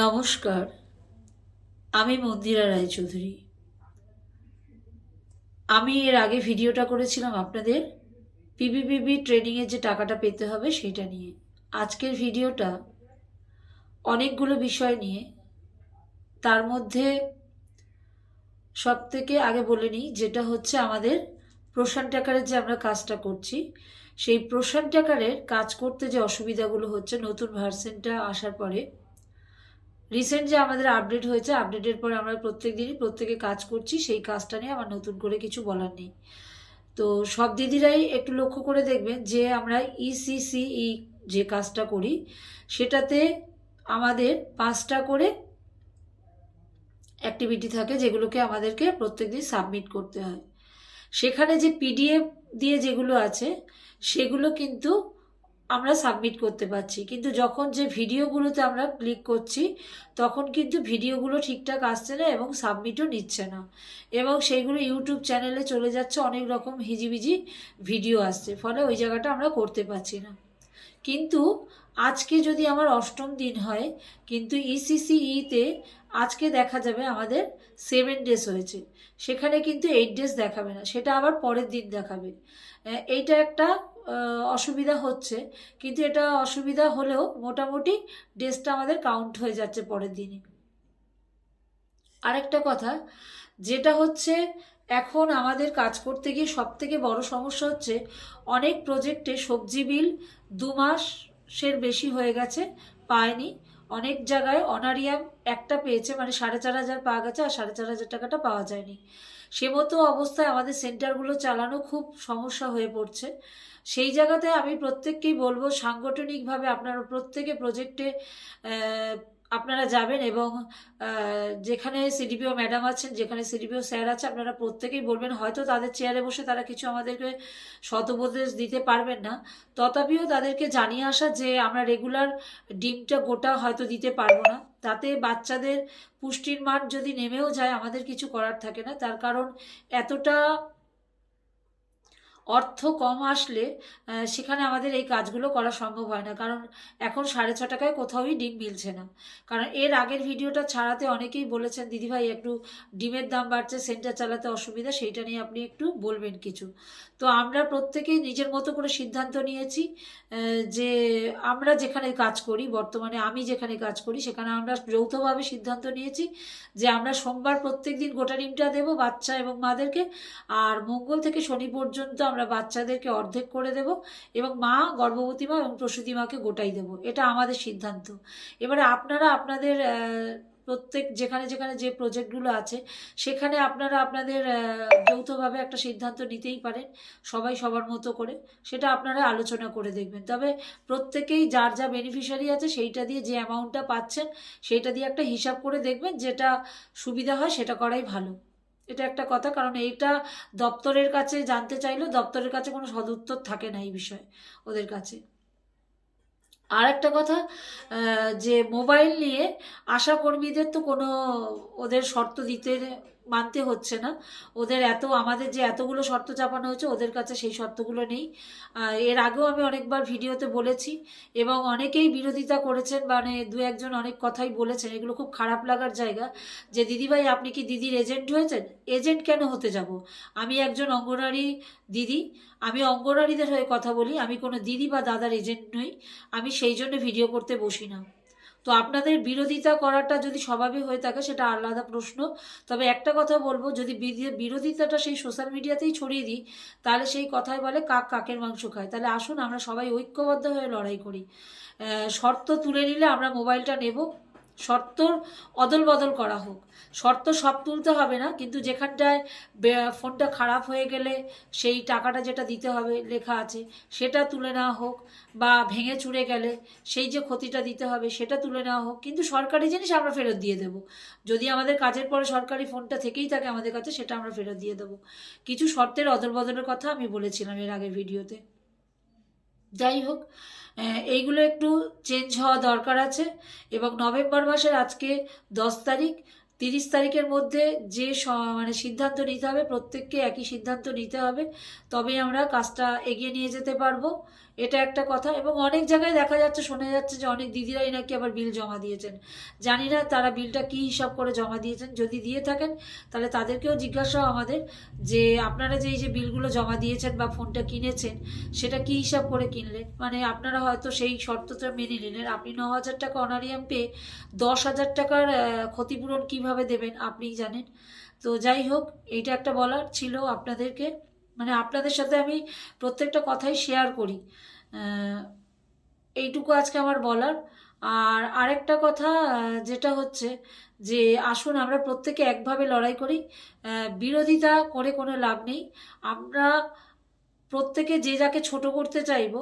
নমস্কার, আমি মন্দিরা রায়চৌধুরী। আমি এর আগে ভিডিওটা করেছিলাম আপনাদের পিবিপিবি ট্রেনিংয়ে যে টাকাটা পেতে হবে সেটা নিয়ে। আজকের ভিডিওটা অনেকগুলো বিষয় নিয়ে। তার মধ্যে সব থেকে আগে বলে নিই, যেটা হচ্ছে আমাদের প্রশান টাকারের যে আমরা কাজটা করছি, সেই প্রশান টাকারের কাজ করতে যে অসুবিধাগুলো হচ্ছে, নতুন ভার্সেনটা আসার পরে রিসেন্ট যে আমাদের আপডেট হয়েছে আপডেটের পরে আমরা প্রত্যেক দিনই প্রত্যেকে কাজ করছি, সেই কাজটা নিয়ে আমার নতুন করে কিছু বলার নেই। তো সব দিদিরাই একটু লক্ষ্য করে দেখবেন যে আমরা ইসিসিই যে কাজটা করি, সেটাতে আমাদের পাঁচটা করে অ্যাক্টিভিটি থাকে যেগুলোকে আমাদেরকে প্রত্যেক দিন সাবমিট করতে হয়। সেখানে যে পিডিএফ দিয়ে যেগুলো আছে, সেগুলো কিন্তু আমরা সাবমিট করতে পারছি। কিন্তু যখন যে ভিডিওগুলোতে আমরা ক্লিক করছি, তখন কিন্তু ভিডিওগুলো ঠিকঠাক আসছে না এবং সাবমিটও নিচ্ছে না। এবং সেইগুলো ইউটিউব চ্যানেলে চলে যাচ্ছে, অনেক রকম হিজিবিজি ভিডিও আসছে। ফলে ওই জায়গাটা আমরা করতে পারছি না। কিন্তু আজকে যদি আমার অষ্টম দিন হয়, কিন্তু ইসিসিইতে আজকে দেখা যাবে আমাদের সেভেন ডেজ হয়েছে। সেখানে কিন্তু এইট ডেজ দেখাবে না, সেটা আবার পরের দিন দেখাবে। এইটা একটা অসুবিধা হচ্ছে। কিন্তু এটা অসুবিধা হলেও মোটামুটি ডেজটা আমাদের কাউন্ট হয়ে যাচ্ছে পরের দিনে। আরেকটা কথা, যেটা হচ্ছে এখন আমাদের কাজ করতে গিয়ে সব থেকে বড় সমস্যা হচ্ছে, অনেক প্রজেক্টে সবজি বিল দু মাসের বেশি হয়ে গেছে, পায়নি। অনেক জায়গায় অনারিয়াম একটা পেয়েছে মানে সাড়ে চার হাজার পাওয়া গেছে আর সাড়ে চার হাজার টাকাটা পাওয়া যায়নি। সে মতো অবস্থায় আমাদের সেন্টারগুলো চালানো খুব সমস্যা হয়ে পড়ছে। সেই জায়গাতে আমি প্রত্যেককেই বলব, সাংগঠনিকভাবে আপনারা প্রত্যেকে প্রজেক্টে আপনারা যাবেন এবং যেখানে সিডিপিও ম্যাডাম আছেন, যেখানে সিডিপিও স্যার আছে, আপনারা প্রত্যেকেই বলবেন হয়তো তাদের চেয়ারে বসে তারা কিছু আমাদেরকে সতোপদেশ দিতে পারবেন না। তথাপিও তাদেরকে জানিয়ে আসা যে আমরা রেগুলার ডিমটা গোটা হয়তো দিতে পারব না। তাতে বাচ্চাদের পুষ্টির মান যদি নেমেও যায়, আমাদের কিছু করার থাকে না। তার কারণ এতটা অর্থ কম আসলে সেখানে আমাদের এই কাজগুলো করা সম্ভব হয় না। কারণ এখন সাড়ে ছ টাকায় কোথাওই ডিম মিলছে না। কারণ এর আগের ভিডিওটা ছাড়াতে অনেকেই বলেছেন দিদিভাই একটু ডিমের দাম বাড়ছে, সেন্টার চালাতে অসুবিধা, সেইটা নিয়ে আপনি একটু বলবেন কিছু। তো আমরা প্রত্যেকেই নিজের মতো করে সিদ্ধান্ত নিয়েছি যে আমরা যেখানে কাজ করি, বর্তমানে আমি যেখানে কাজ করি, সেখানে আমরা যৌথভাবে সিদ্ধান্ত নিয়েছি যে আমরা সোমবার প্রত্যেক দিন গোটা ডিমটা দেবো বাচ্চা এবং মাদেরকে। আর মঙ্গল থেকে শনি পর্যন্ত আমরা বাচ্চাদেরকে অর্ধেক করে দেব এবং মা, গর্ভবতী মা এবং প্রসূতি মাকে গোটাই দেব। এটা আমাদের সিদ্ধান্ত। এবারে আপনারা আপনাদের প্রত্যেক যেখানে যেখানে যে প্রজেক্টগুলো আছে, সেখানে আপনারা আপনাদের যৌথভাবে একটা সিদ্ধান্ত নিতেই পারেন, সবাই সবার মতো করে। সেটা আপনারা আলোচনা করে দেখবেন। তবে প্রত্যেকেই যার যা বেনিফিশিয়ারি আছে, সেইটা দিয়ে যে অ্যামাউন্টটা পাচ্ছেন সেইটা দিয়ে একটা হিসাব করে দেখবেন যেটা সুবিধা হয়, সেটা করাই ভালো। এটা একটা কথা, কারণ এইটা দপ্তরের কাছে জানতে চাইলেও দপ্তরের কাছে কোনো সদুত্তর থাকে না এই বিষয়ে ওদের কাছে। আর একটা কথা যে মোবাইল নিয়ে আশা কর্মীদের তো কোনো ওদের শর্ত দিতে মানতে হচ্ছে না। ওদের এত, আমাদের যে এতগুলো শর্ত চাপানো হয়েছে, ওদের কাছে সেই শর্তগুলো নেই। এর আগেও আমি অনেকবার ভিডিওতে বলেছি এবং অনেকেই বিরোধিতা করেছেন মানে দু একজন অনেক কথাই বলেছেন, এগুলো খুব খারাপ লাগার জায়গা যে, দিদিভাই, আপনি কি দিদির এজেন্ট হয়েছেন? এজেন্ট কেন হতে যাব? আমি একজন অঙ্গনারী দিদি, আমি অঙ্গনারীদের হয়ে কথা বলি, আমি কোনো দিদি বা দাদার এজেন্ট নই, আমি সেই জন্য ভিডিও করতে বসি না। তো আপনাদের বিরোধিতা করাটা যদি স্বভাবে হয়ে থাকে, সেটা আলাদা প্রশ্ন। তবে একটা কথা বলব, যদি বিরোধিতাটা সেই সোশ্যাল মিডিয়াতেই ছড়িয়ে দিই, তাহলে সেই কথায় বলে, কাক কাকের মাংস খায়? তাহলে আসুন, আমরা সবাই ঐক্যবদ্ধ হয়ে লড়াই করি। শর্ত তুলে নিলে আমরা মোবাইলটা নেব। শর্তর অদল বদল করা হোক। শর্ত সব তুলতে হবে না, কিন্তু যেখানটায় ফোনটা খারাপ হয়ে গেলে সেই টাকাটা যেটা দিতে হবে লেখা আছে, সেটা তুলে নেওয়া হোক বা ভেঙে চুড়ে গেলে সেই যে ক্ষতিটা দিতে হবে সেটা তুলে নেওয়া হোক, কিন্তু সরকারি জিনিস আমরা ফেরত দিয়ে দেবো। যদি আমাদের কাজের পরে সরকারি ফোনটা থেকেই থাকে আমাদের কাছে, সেটা আমরা ফেরত দিয়ে দেবো। কিছু শর্তের অদল বদলের কথা আমি বলেছিলাম এর আগের ভিডিওতে। যাই হোক এইগুলো একটু চেঞ্জ হওয়া দরকার আছে। এবং নভেম্বর মাসের আজকে দশ তারিখ, তিরিশ তারিখের মধ্যে যে মানে সিদ্ধান্ত নিতে হবে, প্রত্যেককে একই সিদ্ধান্ত নিতে হবে। তবেই আমরা কাজটা এগিয়ে নিয়ে যেতে পারব। এটা একটা কথা। এবং অনেক জায়গায় দেখা যাচ্ছে, শোনা যাচ্ছে যে অনেক দিদিরাই নাকি আবার বিল জমা দিয়েছেন। জানি না তারা বিলটা কী হিসাব করে জমা দিয়েছেন। যদি দিয়ে থাকেন, তাহলে তাদেরকেও জিজ্ঞাসা আমাদের যে আপনারা যে এই যে বিলগুলো জমা দিয়েছেন বা ফোনটা কিনেছেন, সেটা কী হিসাব করে কিনলেন? মানে আপনারা হয়তো সেই শর্তটা মেনে নিলেন। আপনি ন হাজার টাকা অনারিয়াম পেয়ে দশ হাজার টাকার ক্ষতিপূরণ কীভাবে দেবেন আপনিই জানেন। তো যাই হোক, এইটা একটা বলার ছিল আপনাদেরকে। মানে আপনাদের সাথে আমি প্রত্যেকটা কথাই শেয়ার করি। এইটুকু আজকে আমার বলার। আর আরেকটা কথা যেটা হচ্ছে যে, আসুন আমরা প্রত্যেকে একভাবে লড়াই করি। বিরোধিতা করে কোনো লাভ নেই। আমরা প্রত্যেকে যে যাকে ছোট করতে চাইব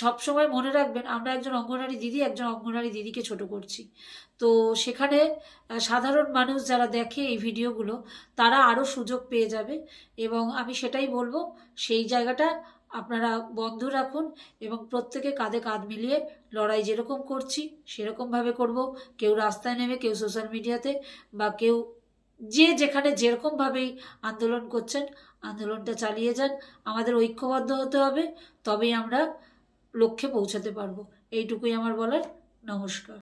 সবসময় মনে রাখবেন আমরা একজন অঙ্গনারী দিদি, একজন অঙ্গনারী দিদিকে ছোট করছি। তো সেখানে সাধারণ মানুষ যারা দেখে এই ভিডিওগুলো, তারা আরও সুযোগ পেয়ে যাবে এবং আমি সেটাই বলব, সেই জায়গাটা আপনারা বন্ধ রাখুন এবং প্রত্যেকে কাঁধে কাঁধ মিলিয়ে লড়াই যেরকম করছি, সেরকমভাবে করব। কেউ রাস্তায় নেমে, কেউ সোশ্যাল মিডিয়াতে বা কেউ যে যেখানে যেরকমভাবেই আন্দোলন করছেন, আন্দোলনটা চালিয়ে যান, আমাদের ঐক্যবদ্ধ হতে হবে, তবেই আমরা লক্ষ্যে পৌঁছাতে পারব। এইটুকুই আমার বলার। নমস্কার।